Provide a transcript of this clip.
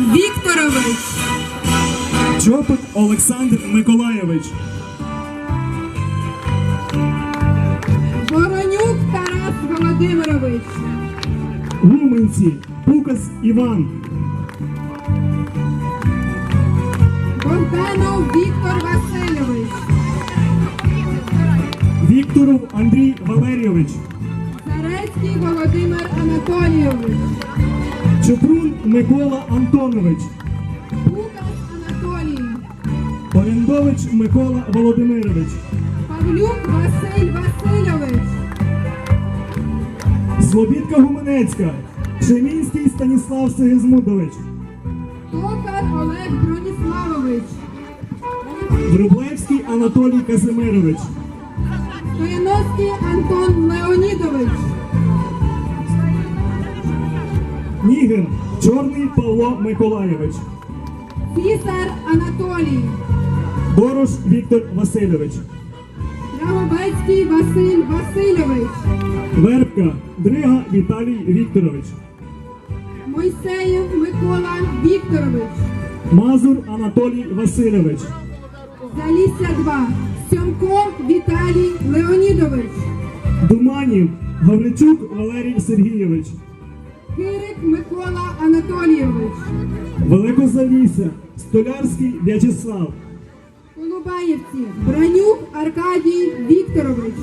Вікторович, Чопик Олександр Миколайович, Воронюк Тарас Володимирович, Гуменці, Пукас Іван, Богданов Віктор Васильович, Вікторов Андрій Валерійович, Зарецький Володимир Анатолійович, Чупрун Микола Антонович, Лукас Анатолій, Орендович Микола Володимирович, Павлюк Василь Васильович, Слобідка Гуменецька, Шемінський Станіслав Сигизмудович, Токар Олег Броніславович, Врублевський Анатолій Казимирович, Стояновський Антон Леонідович, Нігер Чорний Павло Миколайович, Цісар Анатолій, Дорош Віктор Васильович, Драгобецький Василь Васильович, Вербка Дрига Віталій Вікторович, Мойсеєв Микола Вікторович, Мазур Анатолій Васильович, Залісся 2, Сьомко Віталій Леонідович, Думанів Гавричук Валерій Сергійович, Кирик Микола Анатолійович, Великозалісся Столярський В'ячеслав, Колубаєвці, Бранюк Аркадій Вікторович,